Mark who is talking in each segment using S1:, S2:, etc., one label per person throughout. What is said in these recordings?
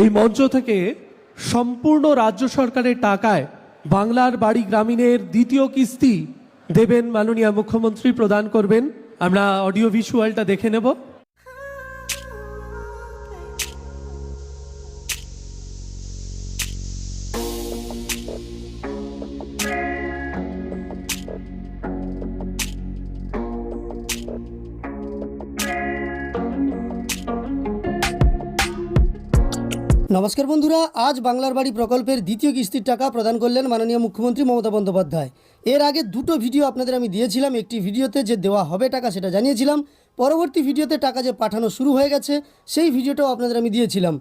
S1: এই মঞ্চ থেকে সম্পূর্ণ রাজ্য সরকারের টাকায় বাংলার বাড়ি গ্রামীণের দ্বিতীয় কিস্তি দেবেন মাননীয় মুখ্যমন্ত্রী প্রদান করবেন। আমরা অডিও ভিজুয়ালটা দেখে নেব।
S2: নমস্কার বন্ধুরা, আজ বাংলার বাড়ি প্রকল্পের দ্বিতীয় কিস্তির টাকা প্রদান করলেন মাননীয় মুখ্যমন্ত্রী মমতা বন্দ্যোপাধ্যায়। এর আগে দুটো ভিডিও আপনাদের আমি দিয়েছিলাম, একটি ভিডিওতে যে দেওয়া হবে টাকা সেটা জানিয়েছিলাম, পরবর্তী ভিডিওতে টাকা যে পাঠানো শুরু হয়ে গেছে, সেই ভিডিওটাও আপনাদের আমি দিয়েছিলাম।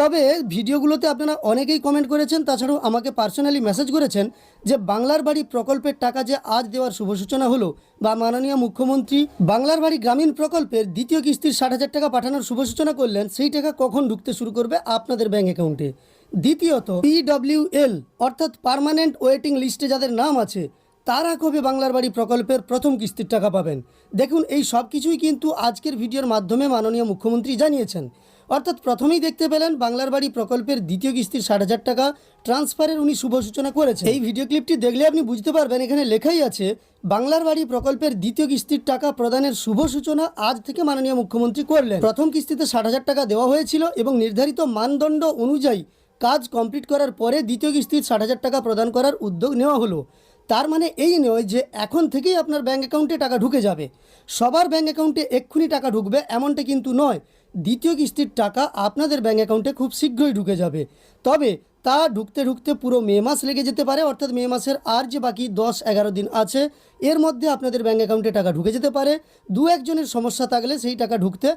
S2: তবে ভিডিওগুলোতে আপনারা অনেকেই কমেন্ট করেছেন, তাছাড়াও আমাকে পার্সোনালি মেসেজ করেছেন যে বাংলার বাড়ি প্রকল্পের টাকা যে আজ দেওয়ার শুভ সূচনা হলো বা মাননীয় মুখ্যমন্ত্রী বাংলার বাড়ি গ্রামীণ প্রকল্পের দ্বিতীয় কিস্তির ষাট হাজার টাকা পাঠানোর শুভ সূচনা করলেন, সেই টাকা কখন ঢুকতে শুরু করবে আপনাদের ব্যাঙ্ক অ্যাকাউন্টে দ্বিতীয়ত পিডব্লিউএল অর্থাৎ পার্মানেন্ট ওয়েটিং লিস্টে যাদের নাম আছে, তারা কবে বাংলার বাড়ি প্রকল্পের প্রথম কিস্তির টাকা পাবেন? দেখুন, এই সব কিছুই কিন্তু আজকের ভিডিওর মাধ্যমে মাননীয় মুখ্যমন্ত্রী জানিয়েছেন। অর্থাৎ প্রথমেই দেখতে পেলেন বাংলার বাড়ি প্রকল্পের দ্বিতীয় কিস্তির ষাট হাজার টাকা ট্রান্সফারের উনি শুভ সূচনা করেছেন। এই ভিডিও ক্লিপটি দেখলে আপনি বুঝতে পারবেন, এখানে লেখাই আছে, বাংলার বাড়ি প্রকল্পের দ্বিতীয় কিস্তির টাকা প্রদানের শুভ সূচনা আজ থেকে মাননীয় মুখ্যমন্ত্রী করলেন। প্রথম কিস্তিতে ষাট হাজার টাকা দেওয়া হয়েছিল এবং নির্ধারিত মানদণ্ড অনুযায়ী কাজ কমপ্লিট করার পরে দ্বিতীয় কিস্তির ষাট হাজার টাকা প্রদান করার উদ্যোগ নেওয়া হলো। তার মানে এই নয় যে এখন থেকেই আপনার ব্যাঙ্ক অ্যাকাউন্টে টাকা ঢুকে যাবে। সবার ব্যাঙ্ক অ্যাকাউন্টে এক্ষুনি টাকা ঢুকবে এমনটা কিন্তু নয়। দ্বিতীয় কিস্তির টাকা আপনাদের ব্যাঙ্ক অ্যাকাউন্টে খুব শীঘ্রই ঢুকে যাবে। তবে তা ঢুকতে ঢুকতে পুরো মে মাস লেগে যেতে পারে, অর্থাৎ মে মাসের আর যে বাকি দশ এগারো দিন আছে, এর মধ্যে আপনাদের ব্যাঙ্ক অ্যাকাউন্টে টাকা ঢুকে যেতে পারে। দু একজনের সমস্যা থাকলে সেই টাকা ঢুকতে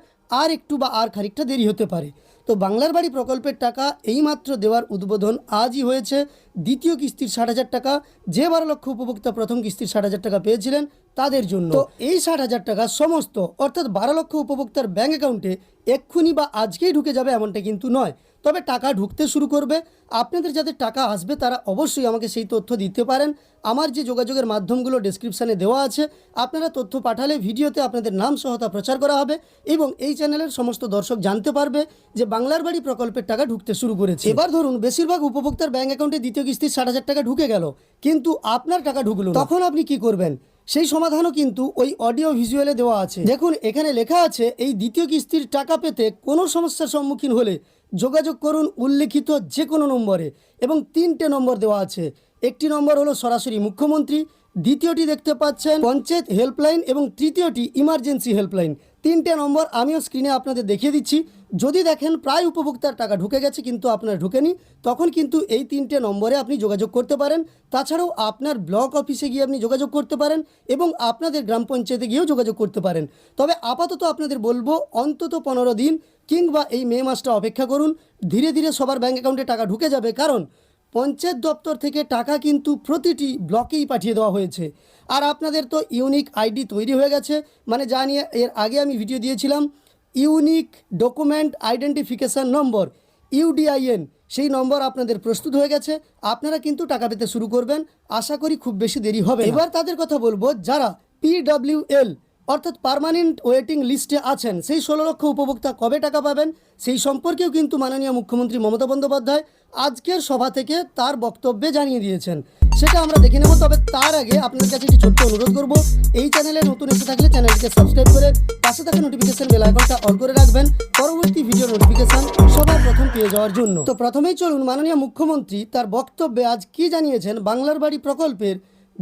S2: আর একটু বা আর খানিকটা দেরি হতে পারে। তো বাংলার বাড়ি প্রকল্পের টাকা এইমাত্র দেওয়ার উদ্বোধন আজই হয়েছে। দ্বিতীয় কিস্তির ষাট হাজার টাকা, যে বারো লক্ষ উপভোক্তা প্রথম কিস্তির ষাট হাজার টাকা পেয়েছিলেন তাদের জন্য। তো এই ষাট হাজার টাকা সমস্ত অর্থাৎ বারো লক্ষ উপভোক্তার ব্যাঙ্ক অ্যাকাউন্টে এক্ষুনি বা আজকেই ঢুকে যাবে এমনটা কিন্তু নয়। তবে টাকা ঢুকতে শুরু করবে। আপনাদের যাদের টাকা আসবে তারা অবশ্যই আমাকে সেই তথ্য দিতে পারেন। আমার যে যোগাযোগের মাধ্যমগুলো ডেসক্রিপশানে দেওয়া আছে আপনারা তথ্য পাঠালে ভিডিওতে আপনাদের নাম সহতা প্রচার করা হবে এবং এই চ্যানেলের সমস্ত দর্শক জানতে পারবে যে বাংলার বাড়ি প্রকল্পের টাকা ঢুকতে শুরু করেছে। এবার ধরুন বেশিরভাগ উপভোক্তার ব্যাঙ্ক অ্যাকাউন্টে দ্বিতীয় কিস্তির ষাট হাজার টাকা ঢুকে গেল কিন্তু আপনার টাকা ঢুকলো তখন আপনি কি করবেন? সেই সমাধানও কিন্তু ওই অডিও ভিজুয়ালে দেওয়া আছে। দেখুন, এখানে লেখা আছে, এই দ্বিতীয় কিস্তির টাকা পেতে কোনো সমস্যার সম্মুখীন হলে যোগাযোগ করুন উল্লেখিত যে কোনো নম্বরে এবং তিনটে নম্বর দেওয়া আছে। একটি নম্বর হলো সরাসরি মুখ্যমন্ত্রী, দ্বিতীয়টি দেখতে পাচ্ছেন পঞ্চায়েত হেল্পলাইন এবং তৃতীয়টি ইমার্জেন্সি হেল্পলাইন। তিনটে নম্বর আমিও স্ক্রিনে আপনাদের দেখিয়ে দিচ্ছি। যদি দেখেন প্রায় উপভোক্তার টাকা ঢুকে গেছে, কিন্তু আপনার ঢুকেনি, তখন কিন্তু এই তিনটে নম্বরে আপনি যোগাযোগ করতে পারেন। তাছাড়াও আপনার ব্লক অফিসে গিয়ে আপনি যোগাযোগ করতে পারেন এবং আপনাদের গ্রাম পঞ্চায়েতে গিয়েও যোগাযোগ করতে পারেন। তবে আপাতত আপনাদের বলব, অন্তত পনেরো দিন কিংবা এই মে মাসটা অপেক্ষা করুন। ধীরে ধীরে সবার ব্যাঙ্ক অ্যাকাউন্টে টাকা ঢুকে যাবে, কারণ পঞ্চায়েত দপ্তর থেকে টাকা কিন্তু প্রতিটি ব্লকেই পাঠিয়ে দেওয়া হয়েছে। আর আপনাদের তো ইউনিক আইডি তৈরি হয়ে গেছে। মানে যা নিয়ে এর আগে আমি ভিডিও দিয়েছিলাম unique document identification number, UDIN. সেই নম্বর আপনাদের প্রস্তুত হয়ে গেছে। আপনারা কিন্তু টাকা পেতে শুরু করবেন। আশা করি খুব বেশি দেরি হবে এবার তাদের কথা বলব, যারা পিডব্লিউএল, অর্থাৎ পার্মানেন্ট ওয়েটিং লিস্টে আছেন, সেই ষোলো লক্ষ উপভোক্তা কবে টাকা পাবেন, সেই সম্পর্কেও কিন্তু মাননীয় মুখ্যমন্ত্রী মমতা বন্দ্যোপাধ্যায় আজকের সভা থেকে তার বক্তব্যে জানিয়ে দিয়েছেন। সেটা আমরা দেখে নেব। তবে তার আগে আপনার কাছে একটি ছোট্ট অনুরোধ করব। এই চ্যানেলে নতুন এসে থাকলে চ্যানেলটিকে সাবস্ক্রাইব করে পাশে থাকা নোটিফিকেশন বেল আইকনটা অন করে রাখবেন। পরবর্তী ভিডিও নোটিফিকেশন সবার প্রথম পেয়ে যাওয়ার জন্য। তো প্রথমেই চলুন, মাননীয় মুখ্যমন্ত্রী তার বক্তব্যে আজ কি জানিয়েছেন বাংলার বাড়ি প্রকল্পের?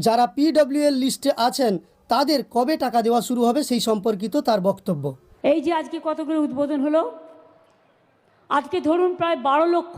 S2: যারা পিডব্লিউএল লিস্টে আছেন, তাদের কবে টাকা দেওয়া শুরু হবে সেই সম্পর্কিত তার বক্তব্য।
S3: এই যে আজকে কতগুলো উদ্বোধন হলো? আজকে ধরুন প্রায় বারো লক্ষ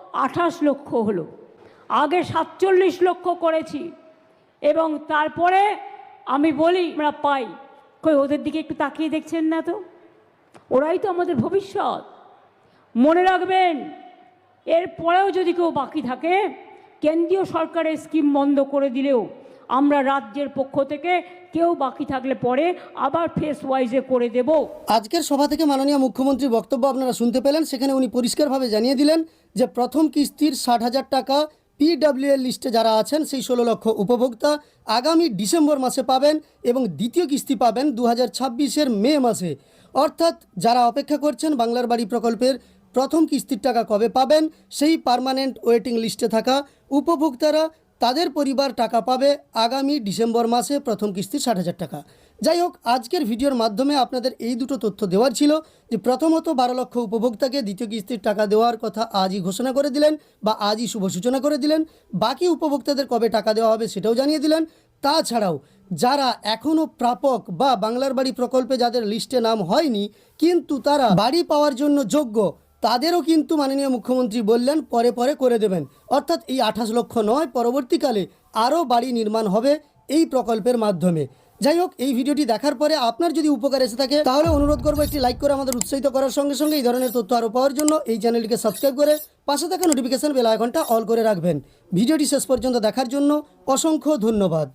S3: আঠাশ লক্ষ হলো। আগে সাতচল্লিশ লক্ষ করেছি এবং তারপরে আমি বলি, আমরা পাই। কই, ওদের দিকে একটু তাকিয়ে দেখছেন না তো? ওরাই তো আমাদের ভবিষ্যৎ। মনে রাখবেন, এরপরেও যদি কেউ বাকি থাকে, কেন্দ্রীয় সরকারের স্কিম বন্ধ করে দিলেও আমরা রাজ্যের পক্ষ থেকে কেউ বাকি থাকলে পরে আবার ফেস ওয়াইজে করে দেব।
S2: আজকের সভা থেকে মাননীয় মুখ্যমন্ত্রীর বক্তব্য আপনারা শুনতে পেলেন। সেখানে উনি পরিষ্কারভাবে জানিয়ে দিলেন যে প্রথম কিস্তির ষাট হাজার টাকা পিডব্লিউ এর লিস্টে যারা আছেন, সেই ষোলো লক্ষ উপভোক্তা আগামী ডিসেম্বর মাসে পাবেন এবং দ্বিতীয় কিস্তি পাবেন দু হাজার মে মাসে। অর্থাৎ যারা অপেক্ষা করছেন বাংলার বাড়ি প্রকল্পের প্রথম কিস্তির টাকা কবে পাবেন, সেই পার্মানেন্ট ওয়েটিং লিস্টে থাকা উপভোক্তারা তাদের পরিবার টাকা পাবে আগামী ডিসেম্বর মাসে প্রথম কিস্তির ষাট হাজার টাকা। যাই হোক, আজকের ভিডিওর মাধ্যমে আপনাদের এই দুটো তথ্য দেওয়ার ছিল যে প্রথমত বারো লক্ষ উপভোক্তাকে দ্বিতীয় কিস্তির টাকা দেওয়ার কথা আজই ঘোষণা করে দিলেন বা আজই শুভ সূচনা করে দিলেন। বাকি উপভোক্তাদের কবে টাকা দেওয়া হবে সেটাও জানিয়ে দিলেন। তাছাড়াও যারা এখনও প্রাপক বা বাংলার বাড়ি প্রকল্পে যাদের লিস্টে নাম হয়নি, কিন্তু তারা বাড়ি পাওয়ার জন্য যোগ্য তাদেরও কিন্তু মাননীয় মুখ্যমন্ত্রী বললেন, পরে পরে করে দেবেন। অর্থাৎ এই আঠাশ লক্ষ নয়, পরবর্তীকালে আরও বাড়ি নির্মাণ হবে এই প্রকল্পের মাধ্যমে। যাই হোক, এই ভিডিওটি দেখার পরে আপনার যদি উপকার এসে থাকে, তাহলে অনুরোধ করব একটি লাইক করে আমাদের উৎসাহিত করার সঙ্গে সঙ্গে এই ধরনের তথ্য আরও পাওয়ার জন্য এই চ্যানেলটিকে সাবস্ক্রাইব করে পাশে থাকা নোটিফিকেশন বেল আইকনটা অল করে রাখবেন। ভিডিওটি শেষ পর্যন্ত দেখার জন্য অসংখ্য ধন্যবাদ।